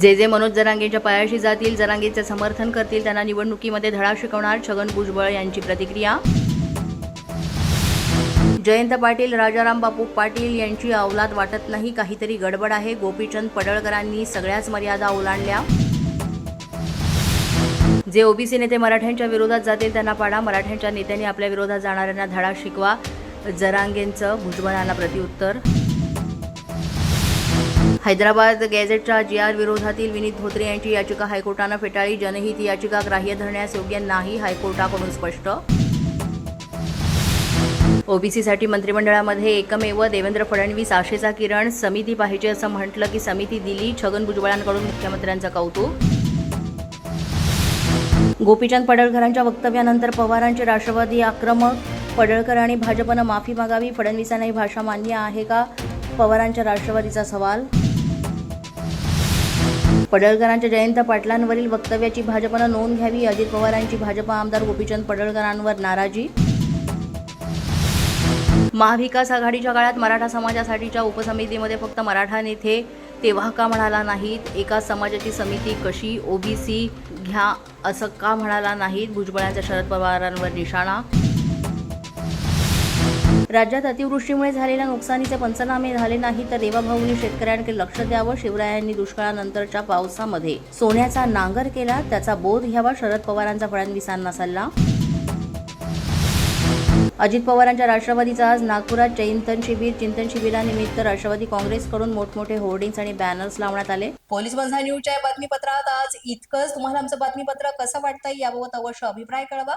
जे जे मनोज जरांगेंच्या पायाशी जातील जरांगेचे समर्थन करतील त्यांना निवडणुकीमध्ये धडा शिकवणार छगन भुजबळ यांची प्रतिक्रिया. जयंत पाटील राजाराम बापू पाटील यांची अवलाद वाटत नाही. काहीतरी गडबड आहे. गोपीचंद पडळकरांनी सगळ्याच मर्यादा ओलांडल्या. जे ओबीसी नेते मराठ्यांच्या विरोधात जातील त्यांना पाडा. मराठ्यांच्या नेत्यांनी आपल्या विरोधात जाणाऱ्यांना धडा शिकवा. जरांगेंचं भुजबळांना प्रत्युत्तर. हैदराबाद गॅझेटच्या जी आर विरोधातील विनीत धोत्रे यांची याचिका हायकोर्टानं फेटाळली. जनहित याचिका ग्राह्य धरण्यास योग्य नाही हायकोर्टाकडून स्पष्ट. ओबीसीसाठी मंत्रिमंडळामध्ये एकमेव देवेंद्र फडणवीस आशेचा किरण. समिती पाहिजे असं म्हटलं की समिती दिली छगन भुजबळांकडून मुख्यमंत्र्यांचं कौतुक. गोपीचंद पडळकरांच्या वक्तव्यानंतर पवारांचे राष्ट्रवादी आक्रमक. पडळकर आणि भाजपनं माफी मागावी फडणवीसांना ही भाषा मान्य आहे का? पवारांच्या राष्ट्रवादीचा सवाल पडळकरांच्या जयंत पाटलांवरील वक्तव्याची भाजपनं नोंद घ्यावी अजित पवारांची भाजपा आमदार गोपीचंद पडळकरांवर नाराजी? महाविकास आघाडीच्या काळात मराठा समाजासाठीच्या उपसमितीमध्ये फक्त मराठा नेते तेव्हा का म्हणाला नाहीत? एका समाजाची समिती कशी? ओबीसी घ्या असं का म्हणाला नाहीत? भुजबळांचा शरद पवारांवर निशाणा? राज्यात अतिवृष्टीमुळे झालेल्या नुकसानीचे पंचनामे झाले नाही तर देवाभाऊंनी शेतकऱ्यांकडे लक्ष द्यावं शिवरायांनी दुष्काळानंतरच्या पावसामध्ये सोन्याचा नांगर केला त्याचा बोध घ्यावा शरद पवारांचा फडणवीसांना सल्ला. अजित पवारांच्या राष्ट्रवादीचा आज नागपुरात चैंतन शिबिर. चिंतन शिबिरानिमित्त राष्ट्रवादी काँग्रेसकडून मोठमोठे होर्डिंग्स आणि बॅनर्स लावण्यात आले. पोलीस बंधा न्यूजच्या बातमीपत्रात आज इतकंच. तुम्हाला आमचं बातमीपत्र कसं वाटतंय याबाबत अवश्य अभिप्राय कळवा.